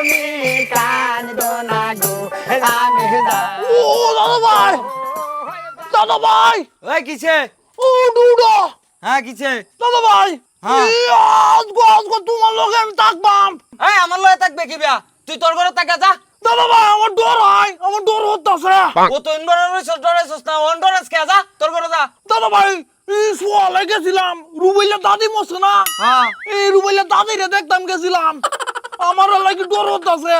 তুমি কান্দো না গো আমি ও দাদা ভাই। দাদা ভাই ওই কিছে ও ডুডো। হ্যাঁ কিছে দাদা ভাই হ্যাঁ। আজগো আজগো তোমার লগে আমি থাকবাম। এই আমার লয়ে থাকবে কি বিয়া? তুই তোর ঘরে থাকা যা। দাদা ভাই আমার ডর হয় আমার ডর হতাছে ও তো ইনডোরে রইছস ডরেছস না অনডোরেস কে যা তোর ঘরে যা। দাদা ভাই সোয়ালে গেছিলাম দাদি মরছে না। হ্যাঁ। এই রুবেলিয়া দাদিরে দেখতাম গেছিলাম। আমার লাগি ডর হতাছে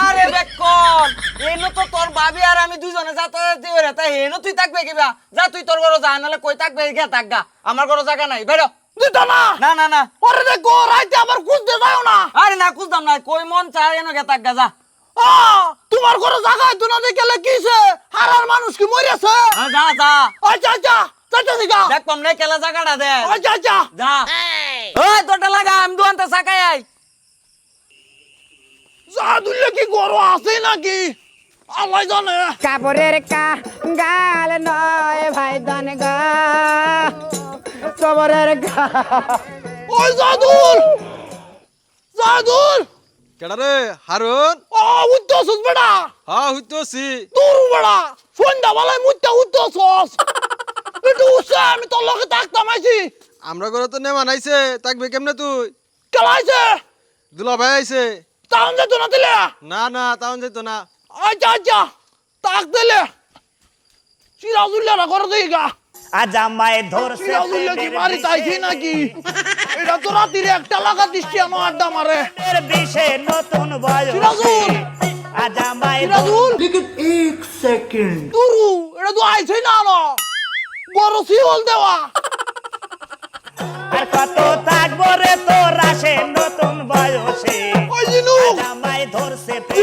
আরে বেকন এনো তো তোর ভাবি আর আমি দুইজনে যাতায়াত হইরে তাই হেনো তুই থাকবে কি বিয়া যা তুই তোর ঘরে যা নালে কই থাকবে? গে থাকগা আমার ঘরে জায়গা নাই বেরো। দিত না। না না না। ওরে দেখো রাইতে আবার খুঁজতে যাও না। আরে না কুছদাম না কই মন চায় এনো গে থাকগা যা। আ, তোমার ঘরে জায়গায় তো না দেখলে কিছে হারার মানুষ কি মরেছে? যা যা। আচ্ছা আচ্ছা চাচা দেখ কম নাই কেলা জায়গাটা দে। আচ্ছা আচ্ছা। যা। ওই তোটা লাগা আমি দুয়ান্তা সাকাই আই। কি গরো আছে নাকি? আল্লাহ জানে। কাপড়ের কা গাল নয় ভাই দন গা। কবরের গা ওই কেডা রে হারুন? ও উত্তসস বেটা। হ্যাঁ হইতেছি দূর বেটা। সন্ধ্যা বেলায় মুত্তা উত্তসস একটু উঠছে আমি তোর লগে থাকতাম আইছি। আমরা ঘরে তো নেমা নাইছে থাকবে কেমনে তুই? কেলাইছে দুলা ভাই আইছে। তাহলে যেত না দিলে? না না তাও যেত না আচ্ছা আচ্ছা তাক দিলে। সিরাজুল্লাহরা করে দিই গা। ধরছে সিরাজুল্লাহ কি মারি তাইছি নাকি? এটা তো রাতির একটা লাগা দৃষ্টি আমার আড্ডা মারে। নতুন বয়স। সিরাজুল তুরু এটা তো আইছে না না বড় সিওল দেওয়া। আর কত থাকব রে তোর আসে নতুন বয়সে।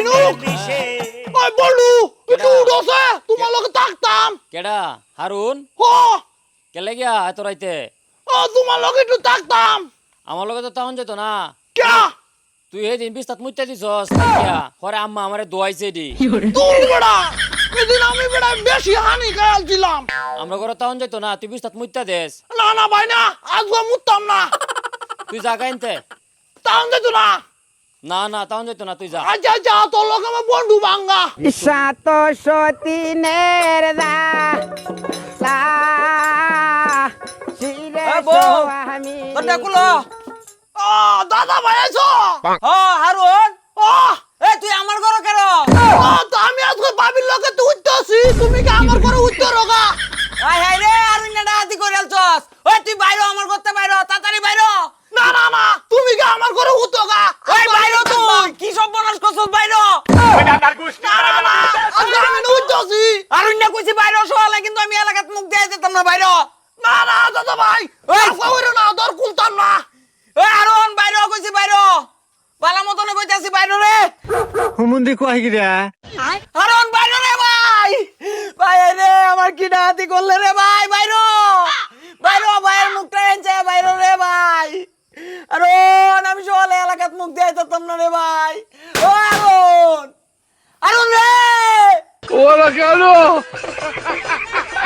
ধরছে ওই বলু একটু উঠোছে তোমার লগে থাকতাম। কেডা? হারুন? হ। কেলে গিয়া এত রাইতে? ও তোমার লগে একটু থাকতাম। আমার লগে তো তাহন যেত না। কে তুই এই দিন বিস্তাত মুইতে দিছস। পরে আম্মা আমারে দোয়াইছে দি। দূর বেড়া। এদিন আমি বেড়া বেশি হানি খেয়ালছিলাম আমরা ঘরে তাহন যেত না তুই বিস্তাত মুইতে দেস। না না ভাই না আজকে মুততাম না। তুই যা গাইনতে তাহলে যেত না। না না তাহন যেত না তুই যা। আচ্ছা আচ্ছা তোর লোক আমার বন্ধু ভাঙ্গা সাত সতীনের দা সা শিরে ও দাদা ভাই আইছো হ হারুন। ও এ তুই আমার ঘরে কেন? ও তো আমি আজকে বাবির লোকে তো উঠতেছি। তুমি কি আমার করে উঠতে রোগা? আই হাই রে আরুন না ডাতি করে আলছস। ওই তুই বাইরো আমার কইছি বাইরো সওয়ালে কিন্তু আমি এলাকাত মুখ দিয়ে যেতাম না বাইরো। না না দাদা ভাই ওইরো না দর খুলতাম না। ওই আরুন বাইরো কইছি বাইরো বালা মতনে কইতাছি বাইরো রে। হুমুন্দি কয় গিরা আরুন বাইরো রে ভাই। ভাই রে আমার কি ডাতি করলে রে ভাই বাইরো বাইরো ভাইয়ের মুখটা এনছে বাইরো রে ভাই। আরুন আমি সওয়ালে এলাকাত মুখ দিয়ে যেতাম না রে ভাই। ও আরুন আরুন রে! ওরা কেন